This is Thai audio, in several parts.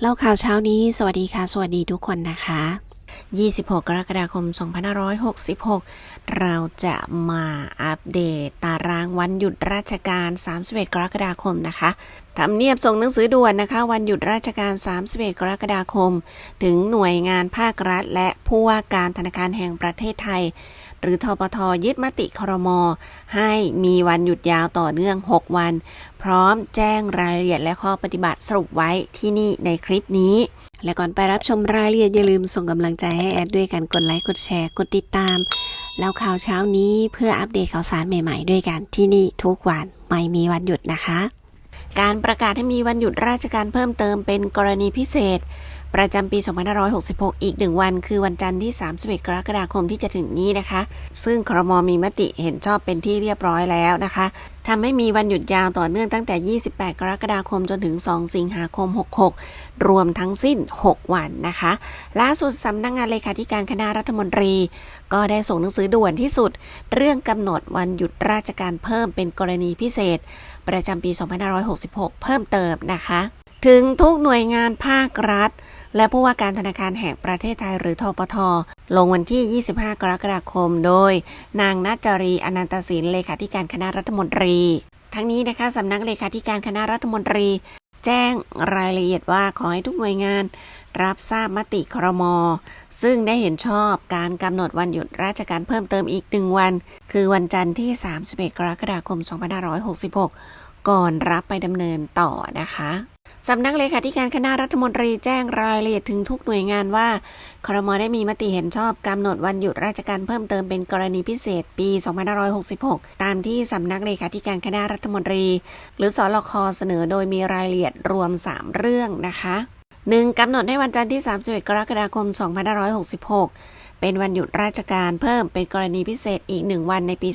เล่าข่าวเช้านี้ สวัสดีค่ะ สวัสดีทุกคนนะคะ 26 กรกฎาคม 2566 เราจะมาอัปเดตตารางวันหยุดราชการ 31 กรกฎาคมนะคะทำเนียบส่งหนังสือด่วนนะคะ วันหยุดราชการ 31 กรกฎาคม ถึงหน่วยงานภาครัฐ และผู้ว่าการธนาคารแห่งประเทศไทย หรือทปทยึดมติครม ให้มีวันหยุดยาวต่อเนื่อง 6 วัน พร้อมแจ้งรายละเอียดและข้อปฏิบัติสรุปไว้ที่นี่ในคลิปนี้ และก่อนไปรับชมรายละเอียดอย่าลืมส่งกำลังใจให้แอดด้วยการกดไลค์กดแชร์กดติดตาม แล้วข่าวเช้านี้เพื่ออัปเดตข่าวสารใหม่ๆ ด้วยกันที่นี่ทุกวันไม่มีวันหยุดนะคะ การประกาศให้มีวันหยุดราชการเพิ่มเติมเป็นกรณีพิเศษ ประจำปี 2566 อีกหนึ่งวัน คือวันจันทร์ที่ 31 กรกฎาคมที่จะถึงนี้นะคะ ซึ่งครมมีมติเห็นชอบเป็นที่เรียบร้อยแล้วนะคะทำให้มีวันหยุดยาวต่อเนื่องตั้งแต่ 28 กรกฎาคมจนถึง 2 สิงหาคม 66 รวมทั้งสิ้น 6 วันนะคะ ล่าสุดสำนักงงานเลขาธิการคณะรัฐมนตรี ก็ได้ส่งหนังสือด่วนที่สุด เรื่องกำหนดวันหยุดราชการเพิ่มเป็นกรณีพิเศษ ประจำปี 2566 เพิ่มเติมนะคะ ถึงทุกหน่วยงานภาครัฐ และผู้ว่าการธนาคารแห่งประเทศไทยหรือทปท ลงวันที่ 25 กรกฎาคม โดย นางนัจจรีอนันตศิลป์เลขาธิการคณะรัฐมนตรี ทั้งนี้นะคะสำนักเลขาธิการคณะรัฐมนตรี แจ้งรายละเอียดว่าขอให้ทุกหน่วยงาน รับทราบมติครม ซึ่งได้เห็นชอบการกำหนดวันหยุดราชการเพิ่มเติมอีกหนึ่งวัน คือวันจันทร์ที่ 31 กรกฎาคม 2566 ก่อนรับไปดำเนินต่อนะคะ สำนักเลขาธิการคณะรัฐมนตรีแจ้งรายละเอียดถึงทุกหน่วยงานว่าครมได้มีมติเห็นชอบกำหนดวันหยุดราชการเพิ่มเติมเป็นกรณีพิเศษปี 2566 ตามที่สำนักเลขาธิการคณะรัฐมนตรี หรือสอลคเสนอโดยมีรายละเอียดรวม 3 เรื่องนะคะ 1. กำหนดให้วันจันทร์ที่ 31 กรกฎาคม 2566 เป็นวันหยุดราชการเพิ่มเป็นกรณีพิเศษอีก 1 วันในปี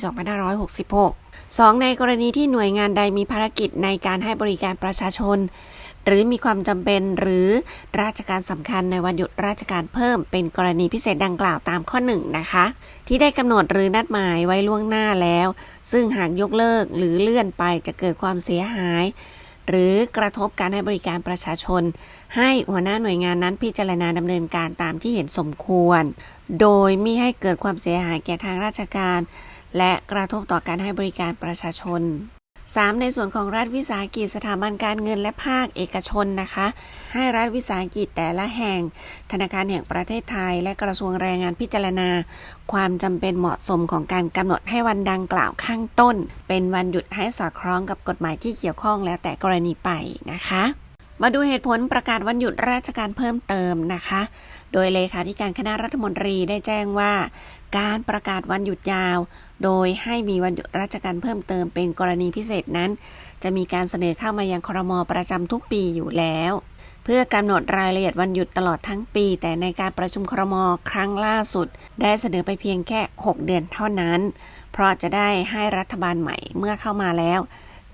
2566 2. ในกรณีที่หน่วยงานใดมีภารกิจในการให้บริการประชาชน หรือมีความจำเป็นหรือราชการสำคัญในวันหยุดราชการเพิ่มเป็นกรณีพิเศษดังกล่าวตามข้อ 1 นะคะ ที่ได้กำหนดหรือนัดหมายไว้ล่วงหน้าแล้ว ซึ่งหากยกเลิกหรือเลื่อนไปจะเกิดความเสียหาย หรือกระทบการให้บริการประชาชน ให้หัวหน้าหน่วยงานนั้นพิจารณาดำเนินการตามที่เห็นสมควร โดยม่ให้เกิดความเสียหายแก่ทางราชการ และกระทบต่อการให้บริการประชาชน 3. ในส่วนของรัฐวิสาหกิจสถาบันการเงินและภาคเอกชนนะคะ ให้รัฐวิสาหกิจแต่ละแห่ง ธนาคารแห่งประเทศไทย และกระทรวงแรงงานพิจารณา ความจำเป็นเหมาะสมของการกำหนดให้วันดังกล่าวข้างต้น เป็นวันหยุดให้สอดคล้องกับกฎหมายที่เกี่ยวข้องแล้วแต่กรณีไปนะคะ มาดูเหตุผลประกาศวันหยุดราชการเพิ่มเติมนะคะ โดยเลขาธิการคณะรัฐมนตรีได้แจ้งว่า การประกาศวันหยุดยาว โดยให้มีวันหยุดราชการเพิ่มเติมเป็นกรณีพิเศษนั้น จะมีการเสนอเข้ามายังครมประจำทุกปีอยู่แล้ว เพื่อกำหนดรายละเอียดวันหยุดตลอดทั้งปี แต่ในการประชุมครมครั้งล่าสุด ได้เสนอไปเพียงแค่ 6 เดือนเท่านั้น เพราะจะได้ให้รัฐบาลใหม่เมื่อเข้ามาแล้ว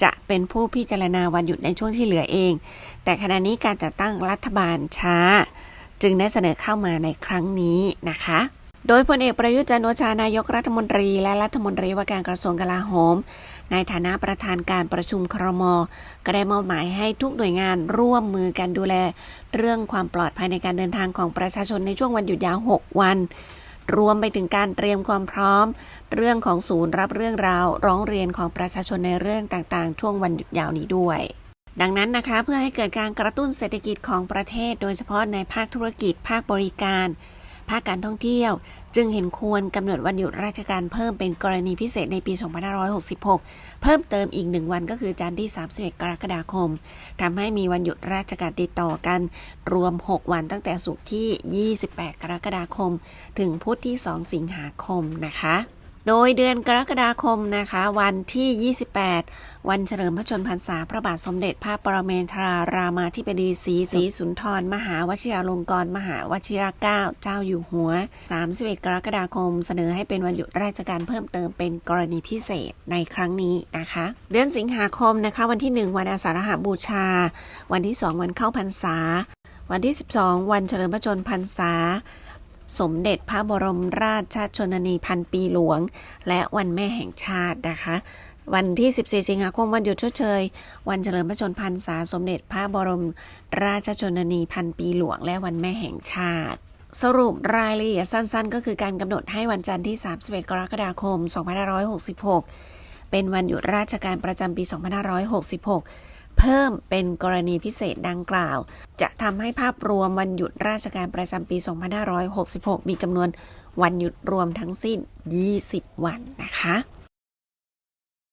จะเป็นผู้พิจารณาวันหยุดในช่วงที่เหลือเอง แต่ขณะนี้การจัดตั้งรัฐบาลช้า จึงได้เสนอเข้ามาในครั้งนี้นะคะโดยพลเอกประยุทธ์จันทร์โอชานายกรัฐมนตรี และรัฐมนตรีว่าการกระทรวงกลาโหม ในฐานะประธานการประชุมครม ก็ได้มอบหมายให้ทุกหน่วยงานร่วมมือกันดูแล เรื่องความปลอดภัยในการเดินทางของประชาชนในช่วงวันหยุดยาว 6 วัน รวมไปถึงการเตรียมความพร้อม เรื่องของศูนย์รับเรื่องราว ร้องเรียนของประชาชนในเรื่องต่างๆ ช่วงวันหยุดยาวนี้ด้วย ดังนั้นนะคะ เพื่อให้เกิดการกระตุ้นเศรษฐกิจของประเทศ โดยเฉพาะในภาคธุรกิจภาคบริการ ภาคการท่องเที่ยว จึงเห็นควรกำหนดวันหยุดราชการเพิ่มเป็นกรณีพิเศษในปี 2566 เพิ่มเติมอีกหนึ่งวันก็คือจันทร์ที่ 31 กรกฎาคมทำให้มีวันหยุดราชการติดต่อกัน รวม 6 วันตั้งแต่ศุกร์ที่ 28 กรกฎาคม ถึงพุธที่ 2 สิงหาคมนะคะ โดยเดือนกรกฎาคมนะคะ วันที่ 28 วันเฉลิมพระชนมพรรษาพระบาทสมเด็จพระปรเมนทรารามาธิบดีศรีศรีสุนทร มหาวชิราลงกรณ์มหาวชิรเกล้าเจ้าอยู่หัว 31 กรกฎาคม เสนอให้เป็นวันหยุดราชการเพิ่มเติมเป็นกรณีพิเศษในครั้งนี้นะคะ เดือนสิงหาคมนะคะ วันที่ 1 วันอาสาฬหบูชา วันที่ 2 วันเข้าพรรษา วันที่ 12 วันเฉลิมพระชนมพรรษา สมเด็จพระบรมราชชนนีพันปีหลวง และวันแม่แห่งชาตินะคะ วันที่ 14 สิงหาคมวันหยุดชดเชย วันเฉลิมพระชนมพรรษาสมเด็จพระบรมราชชนนีพันปีหลวง และวันแม่แห่งชาติสรุปรายละเอียดสั้นๆ ก็คือการกำหนดให้วันจันทร์ที่ 31 กรกฎาคม 2566 เป็นวันหยุดราชการประจำปี 2566 เพิ่มเป็นกรณีพิเศษดังกล่าว จะทำให้ภาพรวมวันหยุดราชการประจำปี 2566 มีจำนวนวันหยุดรวมทั้งสิ้น 20 วันนะคะ